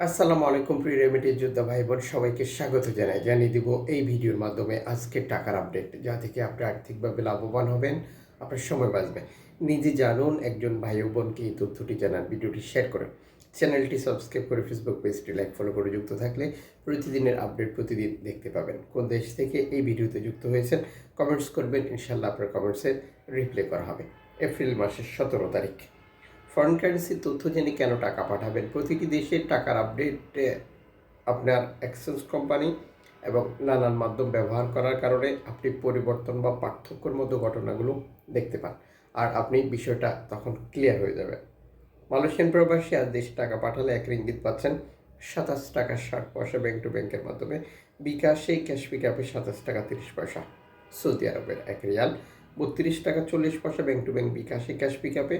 আসসালামু আলাইকুম, প্রিয় রেমিটি যোদ্ধা ভাই বোন সবাইকে স্বাগত জানাই। জানিয়ে দিব এই ভিডিওর মাধ্যমে আজকের টাকার আপডেট, যা থেকে আপনি আর্থিকভাবে লাভবান হবেন, আপনার সময় বাঁচবে। নিজে জানুন, একজন ভাই বোনকে এই তথ্যটি জানার ভিডিওটি শেয়ার করুন। চ্যানেলটি সাবস্ক্রাইব করে ফেসবুক পেজটি লাইক, ফলো করে যুক্ত থাকলে প্রতিদিনের আপডেট প্রতিদিন দেখতে পাবেন। কোন দেশ থেকে এই ভিডিওতে যুক্ত হয়েছেন, কমেন্টস করবেন ইনশাল্লাহ আপনার কমেন্টসের রিপ্লাই করা হবে। এপ্রিল মাসের সতেরো তারিখ। ফরেন কারেন্সির তথ্য জেনে কেন টাকা পাঠাবেন? প্রতিটি দেশের টাকার আপডেট আপনার এক্সচেঞ্জ কোম্পানি এবং নানান মাধ্যম ব্যবহার করার কারণে আপনি পরিবর্তন বা পার্থক্যর মতো ঘটনাগুলো দেখতে পান। আর আপনি বিষয়টা তখন ক্লিয়ার হয়ে যাবে। মালয়েশিয়ান প্রবাসী আর দেশে টাকা পাঠালে এক রিঙ্গিত পাচ্ছেন সাতাশ টাকা ষাট পয়সা ব্যাংক টু ব্যাংকের মাধ্যমে। বিকাশে ক্যাশ পিকআপে সাতাশ টাকা তিরিশ পয়সা। সৌদি আরবের এক রিয়াল, বত্রিশ টাকা চল্লিশ পয়সা ব্যাংক টু ব্যাংক বিকাশে ক্যাশ পিকআপে।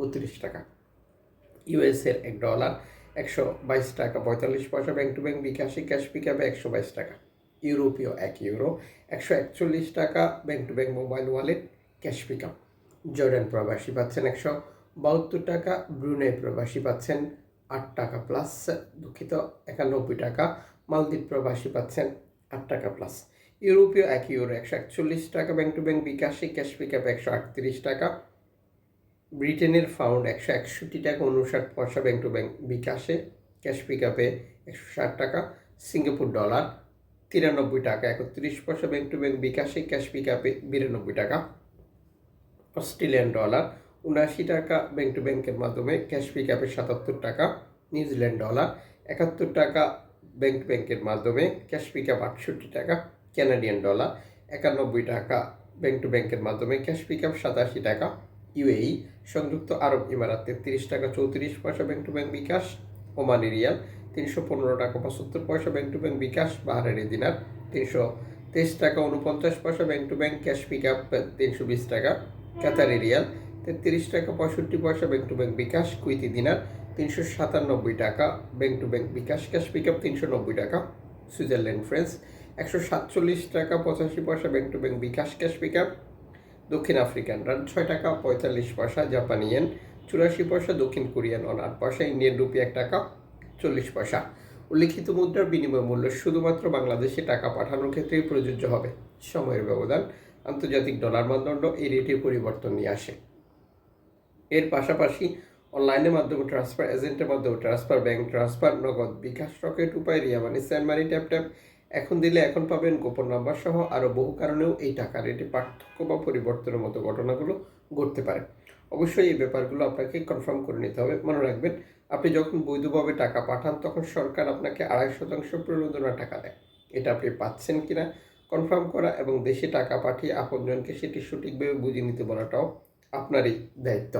বত্রিশ টাকা। ইউএসের এক ডলার একশো বাইশ টাকা, পঁয়তাল্লিশ পয়সা ব্যাংক টু ব্যাংক বিকাশে ক্যাশ পিকআপে একশো বাইশ টাকা। ইউরোপীয় এক ইউরো একশো একচল্লিশ টাকা bank to bank mobile wallet cash pickup Jordan প্রবাসী পাচ্ছেন একশো বাহাত্তর টাকা, ব্রুনেই প্রবাসী পাচ্ছেন আট টাকা প্লাস দুঃখিত, একানব্বই টাকা। মালদ্বীপ প্রবাসী পাচ্ছেন আট টাকা প্লাস ইউরোপীয় এক ইউরো একশো একচল্লিশ টাকা ব্যাংক টু ব্যাংক বিকাশে ক্যাশ পিকআপ একশো আটত্রিশ টাকা। ব্রিটেনের ফাউন্ড একশো একষট্টি টাকা উনষাট পয়সা ব্যাংক টু ব্যাংক বিকাশে ক্যাশ পিক আপে একশো ষাট টাকা, সিঙ্গাপুর ডলার তিরানব্বই টাকা, একত্রিশ পয়সা ব্যাংক টু ব্যাংক বিকাশে ক্যাশ পিক আপে বিরানব্বই টাকা। অস্ট্রেলিয়ান ডলার উনআশি টাকা ব্যাংক টু ব্যাংকের মাধ্যমে ক্যাশ পিক আপে সাতাত্তর টাকা, নিউজিল্যান্ড ডলার একাত্তর টাকা ব্যাংক টু ব্যাংকের মাধ্যমে ক্যাশ পিক আপ আটষট্টি টাকা, ক্যানাডিয়ান ডলার একানব্বই টাকা ব্যাংক টু ব্যাংকের মাধ্যমে ক্যাশ পিক আপ সাতাশি টাকা ইউএই, সংযুক্ত আরব ইমারাত তেত্রিশ টাকা চৌত্রিশ পয়সা bank to bank bKash, Omani riyal তিনশো পনেরো টাকা পঁচাত্তর পয়সা bank to bank bKash, Bahraini dinar তিনশো তেইশ টাকা উনপঞ্চাশ পয়সা bank to bank cash pick up তিনশো বিশ টাকা। কাতারি রিয়াল তেত্রিশ টাকা পঁয়ষট্টি পয়সা bank to bank bKash, Kuwaiti dinar তিনশো সাতানব্বই টাকা bank to bank bKash, cash pick up তিনশো নব্বই টাকা। সুইজারল্যান্ড ফ্রেন্স একশো সাতচল্লিশ টাকা পঁচাশি পয়সা bank to bank bKash, cash pick up দক্ষিণ আফ্রিকান রান ছয় টাকা পঁয়তাল্লিশ পয়সা, জাপানি ইয়েন চুরাশি পয়সা, দক্ষিণ কোরিয়ান অন আট পয়সা, ইন্ডিয়ান রুপি এক টাকা চল্লিশ পয়সা। উল্লিখিত মুদ্রার বিনিময় মূল্য শুধুমাত্র বাংলাদেশে টাকা পাঠানোর ক্ষেত্রেই প্রযোজ্য হবে। সময়ের ব্যবধান, আন্তর্জাতিক ডলার মানদণ্ড এই রেটের পরিবর্তন নিয়ে আসে। এর পাশাপাশি অনলাইনের মাধ্যমে ট্রান্সফার, এজেন্টের মাধ্যমে transfer, bank transfer, Nagad bKash, Rocket Upay Ria money send money tap tap এখন দিলে এখন পাবেন গোপন নাম্বার সহ আরও বহু কারণেও এই টাকা রেটে পার্থক্য বা পরিবর্তনের মতো ঘটনাগুলো ঘটতে পারে। অবশ্যই এই ব্যাপারগুলো আপনাকে কনফার্ম করে নিতে হবে। মনে রাখবেন, আপনি যখন বৈধভাবে টাকা পাঠান, তখন সরকার আপনাকে আড়াই শতাংশ প্রণোদনা টাকা দেয়। এটা আপনি পাচ্ছেন কিনা কনফার্ম করা এবং দেশে টাকা পাঠিয়ে আপনজনকে সেটি সঠিকভাবে বুঝে নিতে বলাটাও আপনারই দায়িত্ব।